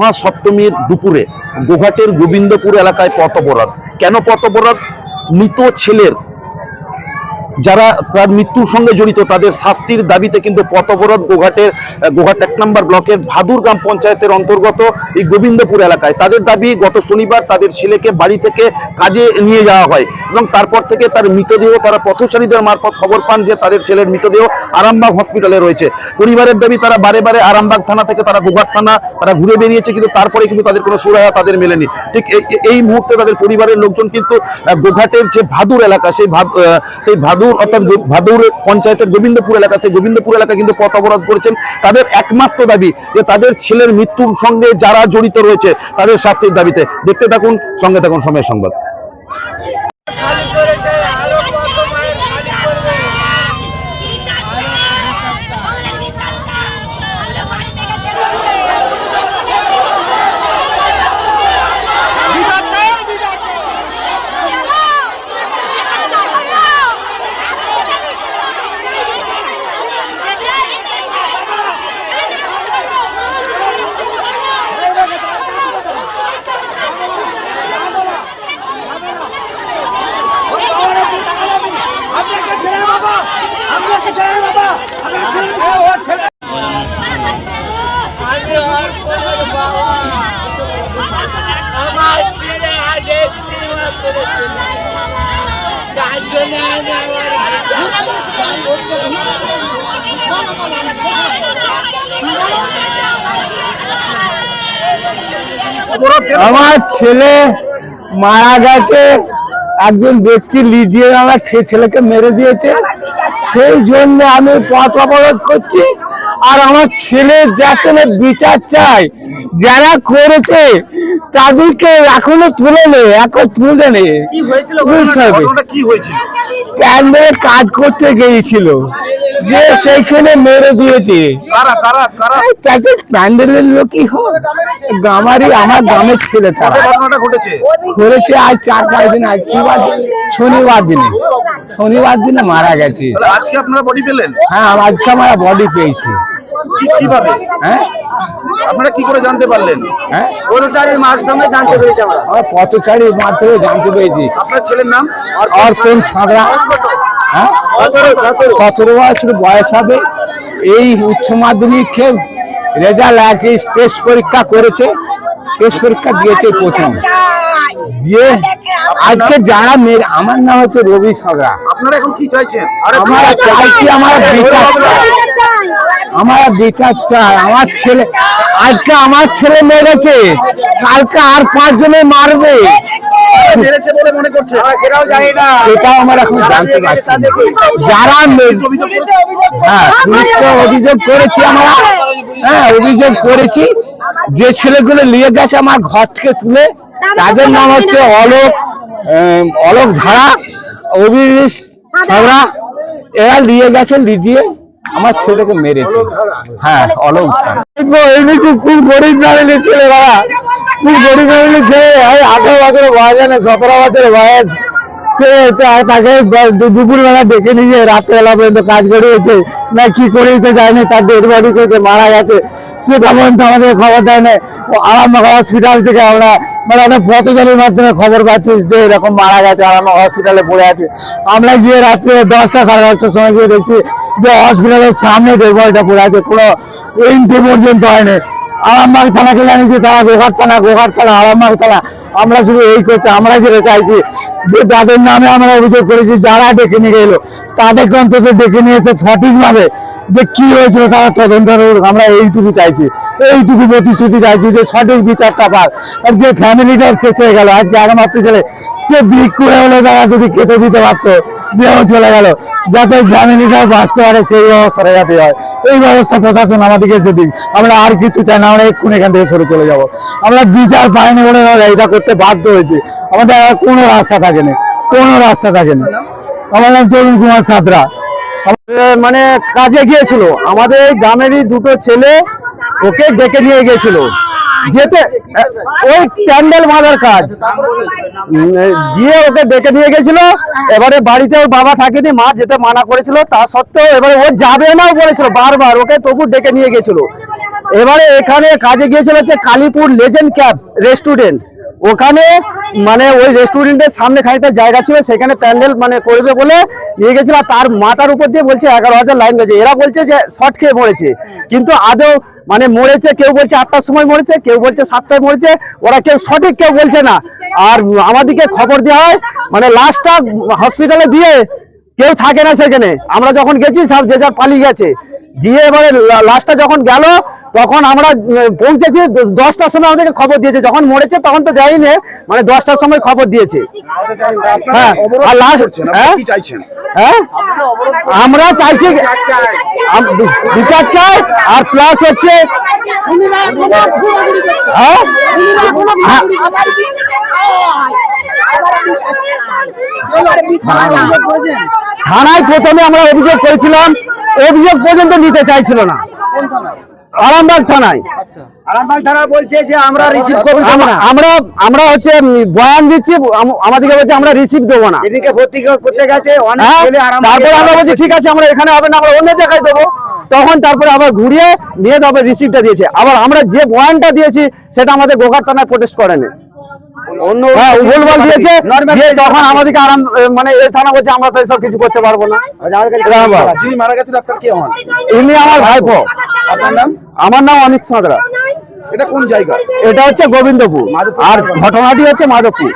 মহা সপ্তমীর দুপুরে গোঘাটের গোবিন্দপুর এলাকায় পথ অবরোধ কেন পথ অবরোধ মৃত ছেলের, যারা তার মৃত্যুর সঙ্গে জড়িত, তাদের শাস্তির দাবিতে কিন্তু পথ অবরোধ গোঘাটের, গোঘাট এক নম্বর ব্লকের ভাদুর গ্রাম পঞ্চায়েতের অন্তর্গত এই গোবিন্দপুর এলাকায়। তাদের দাবি, গত শনিবার তাদের ছেলেকে বাড়ি থেকে কাজে নিয়ে যাওয়া হয় এবং তারপর থেকে তার মৃতদেহ, তারা পথচারীদের মারফত খবর পান যে তাদের ছেলের মৃতদেহ আরামবাগ হসপিটালে রয়েছে। পরিবারের দাবি, তারা বারে বারে আরামবাগ থানা থেকে তারা গোঘাট থানা, তারা ঘুরে বেরিয়েছে, কিন্তু তারপরে কিন্তু তাদের কোনো সুরাহা তাদের মেলেনি। ঠিক এই- মুহূর্তে তাদের পরিবারের লোকজন কিন্তু গোঘাটের যে ভাদুর এলাকা, সেই সেই ভাদুর, অর্থাৎ ভাদুর পঞ্চায়েতের গোবিন্দপুর এলাকা, সেই গোবিন্দপুর এলাকা কিন্তু পথ অবরোধ করেছেন। তাদের একমাত্র দাবি যে তাদের ছেলের মৃত্যুর সঙ্গে যারা জড়িত রয়েছে, তাদের শাস্তির দাবিতে। দেখতে থাকুন, সঙ্গে থাকুন সময় সংবাদ খালি করে দেয় আরও কত মায়ের খালি করবে আপনাকে ছেড়ে বাবা আপনাকে ছেড়ে বাবা আপনাকে ছেড়ে ও ছেড়ে আমি আর কোনো বাবা আমার ছেলে আজ এই সিনেমা করেছে তার জন্য আমি আমার ছেলে মারা গেছে। একজন ব্যক্তি লিজিয়ে আমার ছেলেকে মেরে দিয়েছে। সেই জন্য আমি পথ অবরোধ করছি। আর আমার ছেলে যাতে বিচার চাই যারা করেছে তাদেরকে এখনও তুলে নে এখন তুলে নে। তুলতে হবে। কি হয়েছিল? প্যান্ডেলে কাজ করতে গিয়েছিল। যে সেইখানে মেরে দিয়েছে। তাদের প্যান্ডেলের লোকই হোক গ্রামারই আমার গ্রামের ছেলে তারা। ঘটেছে? করেছে আজ চার পাঁচ দিন আজ কি বার দিন? শনিবার দিনে। শনিবার দিনে মারা গেছে। আজকে আপনারা বডি পেলেন? হ্যাঁ আজকে আমরা বডি পেয়েছি। কীভাবে? হ্যাঁ? আপনারা কি করে জানতে পারলেন? হ্যাঁ? গরুচারের মাধ্যমে জানতে পেরেছি আমরা। আমরা পথচারীর মাধ্যমে জানতে পেরেছি। আপনার ছেলের নাম? কোন সাঁতরা? হ্যাঁ? সতেরো বছর বয়স হবে। এই উচ্চ মাধ্যমিকে রেজাল্ট আছে টেস্ট পরীক্ষা করেছে। টেস্ট পরীক্ষা দিয়েছে প্রথম। আজকে যারা মেয়ে আমার নাম হচ্ছে রবি সাগরা আপনারা এখন কি চাইছেন? আমরা চাইছি আমার বিচার চাই। আমার বিচার চাই। আমার ছেলে আজকে আমার ছেলে মেরেছে। কালকে আর পাঁচজনে মারবে। মেরেছে বলে মনে করছে। সেটাও জানি না। সেটাও আমরা এখন জানতে পারছি যারা হ্যাঁ পুলিশকে অভিযোগ করেছি আমরা। হ্যাঁ অভিযোগ করেছি। যে ছেলেগুলো নিয়ে গেছে আমার ঘর থেকে তুলে তাদের নাম হচ্ছে অলোক অলোক ধারা সাবরা এরা নিয়ে গেছে লিজিয়ে আমার ছেলেকে মেরেছে। হ্যাঁ অলোক ধারা। এমনি খুব খুব গরিব ফ্যামিলির ছেলে বাবা খুব গরিব ফ্যামিলির ছেলে এই আঠারো বছর বয়স না সতেরো বছর বয়স। সে তাকে দুপুর বেলা ডেকে নিয়ে রাত্রেবেলা পর্যন্ত কাজ করিয়েছে। না কি করিয়েছে যায়নি তার ডেড বডি সে মারা গেছে। সেটা পর্যন্ত আমাদের খবর দেয় না আরাম হসপিটাল থেকে আমরা মানে অনেক পথচারীর মাধ্যমে খবর পাচ্ছি যে এরকম মারা গেছে আর আমার হসপিটালে পড়ে আছে। আমরা গিয়ে রাত্রে দশটা সাড়ে দশটার সময় গিয়ে দেখছি যে হসপিটালের সামনে ডেড বডিটা পড়ে আছে, কোনো পর্যন্ত হয়নি। আরামবাগ থানাকে জানিয়েছি তারা গোঘাট থানা গোঘাট থানা, আরামবাগ থানা। আমরা শুধু এই করছি আমরা যেটা চাইছি। যে যাদের নামে আমরা অভিযোগ করেছি, যারা ডেকে নিয়ে গেলো তাদেরকে অন্তত ডেকে নিয়েছে সঠিকভাবে যে কি হয়েছিল, তারা তদন্ত। আমরা এইটুকু চাইছি, এইটুকু প্রতিশ্রুতি চাইছি যে সঠিক বিচারটা পাক। আর যে ফ্যামিলিটা শেষ হয়ে গেল, আজকে একমাত্র ছেলে সে বিক হলে তারা যদি খেতে দিতে পারতো সেও চলে গেল। যাতে ফ্যামিলিটাও বাঁচতে পারে, সেই ব্যবস্থাটা যাতে হয়। এই ব্যবস্থা প্রশাসন আমাদেরকে এসে দিক। আমরা আর কিছু চাই না, আমরা এক্ষুনি এখান থেকে সরে চলে যাব। আমরা বিচার পাইনি বলে এটা করতে বাধ্য হয়েছি। আমাদের কোনো রাস্তা থাকেনি, কোনো রাস্তা থাকেনি। আমার নাম তরুণ কুমার সাঁতরা। মানে কাজে গিয়েছিল। আমাদের গ্রামেরই দুটো ছেলে ওকে ডেকে নিয়ে গিয়েছিল। যেতে ওই প্যান্ডেল বাঁধার কাজ। গিয়ে ওকে ডেকে নিয়ে গেছিল। এবারে বাড়িতে ওর বাবা থাকেনি মা যেতে মানা করেছিল। তা সত্ত্বেও এবারে ও যাবে নাও বলেছিল বারবার ওকে তবু ডেকে নিয়ে গেছিল। এবারে এখানে কাজে গিয়েছিল হচ্ছে কালীপুর লেজেন্ড ক্যাব রেস্টুরেন্ট ওখানে মানে ওই রেস্টুরেন্টের সামনে খানিকটা জায়গা ছিল, সেখানে প্যান্ডেল মানে করবে বলে নিয়ে গেছিল আর তার মাথার উপর দিয়ে বলছে এগারো হাজার লাইন গেছে। এরা বলছে যে শর্ট খেয়ে মরেছে। কিন্তু আদৌ মানে মরেছে, কেউ বলছে আটটার সময় মরেছে, কেউ বলছে সাতটায় মরেছে, ওরা কেউ সঠিক কেউ বলছে না। আর আমাদেরকে খবর দেওয়া হয় মানে লাস্টটা হসপিটালে দিয়ে কেউ থাকে না সেখানে। আমরা যখন গেছি সব যে যার পালিয়ে গেছে। দিয়ে এবারে লাস্টটা যখন গেল, তখন আমরা পৌঁছেছি দশটার সময় আমাদেরকে খবর দিয়েছে। যখন মরেছে, তখন তো দেয়নি মানে দশটার সময় খবর দিয়েছে। হ্যাঁ আর লাস্ট হ্যাঁ? হ্যাঁ? আমরা চাইছি বিচার চাই, আর প্লাস হচ্ছে হ্যাঁ? হ্যাঁ। থানায় প্রথমে আমরা অভিযোগ করেছিলাম অভিযোগ পর্যন্ত নিতে চাইছিল না। আরামবাগ থানায়। আরামবাগ থানা বলছে যে আমরা রিসিভ করব আমরা আমরা আমরা হচ্ছে বয়ান দিচ্ছি আমাদেরকে বলছে আমরা রিসিভ দেবো না। এদিকে ভর্তি করতে গেছে অনেক হ্যাঁ তারপরে আমরা বলছি ঠিক আছে আমরা এখানে হবে না আমরা অন্য জায়গায় দেবো। তখন তারপরে আবার ঘুরিয়ে নিয়ে তারপরে দিয়েছে। আবার আমরা যে বয়ানটা দিয়েছি সেটা আমাদের গোঘাট থানায় প্রোটেস্ট করেনি। অন্য হ্যাঁ দিয়েছে Normal দিয়ে তখন আমাদেরকে আরাম মানে এই থানা বলছে আমরা তো এসব কিছু করতে পারব না। যিনি মারা গেছেন আপনার কে হন? ইনি আমার ভাইপো। আপনার নাম? আমার নাম অমিত সাঁতরা। এটা কোন জায়গা? এটা হচ্ছে গোবিন্দপুর। আর ঘটনাটি হচ্ছে মাধবপুর।